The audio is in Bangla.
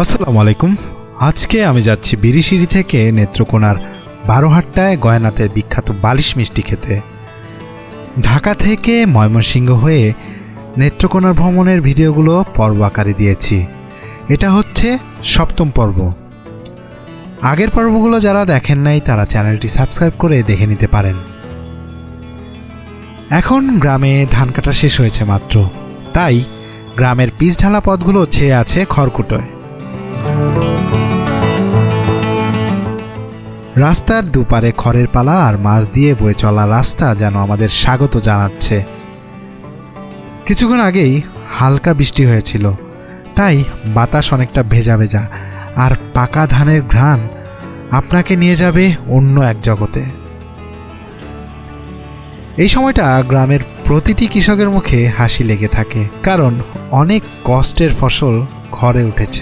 আসসালামু আলাইকুম। আজকে আমি যাচ্ছি বিরিশিরি থেকে নেত্রকোনার বারোহাট্টায় গয়নাতের বিখ্যাত বালিশ মিষ্টি খেতে। ঢাকা থেকে ময়মনসিংহ হয়ে নেত্রকোনার ভ্রমণের ভিডিওগুলো পর্ব আকারে দিয়েছি। এটা হচ্ছে সপ্তম পর্ব। আগের পর্বগুলো যারা দেখেন নাই, তারা চ্যানেলটি সাবস্ক্রাইব করে দেখে নিতে পারেন। এখন গ্রামে ধান কাটা শেষ হয়েছে মাত্র। তাই গ্রামের পিচ ঢালা পথগুলো ছেয়ে আছে খড়কুটোয়। রাস্তার দুপারে খড়ের পালা আর মাছ দিয়ে বয়ে চলা রাস্তা যেন আমাদের স্বাগত জানাচ্ছে। কিছুক্ষণ আগেই হালকা বৃষ্টি হয়েছিল, তাই বাতাস অনেকটা ভেজা ভেজা, আর পাকা ধানের ঘ্রাণ আপনাকে নিয়ে যাবে অন্য এক জগতে। এই সময়টা গ্রামের প্রতিটি কৃষকের মুখে হাসি লেগে থাকে, কারণ অনেক কষ্টের ফসল ঘরে উঠেছে।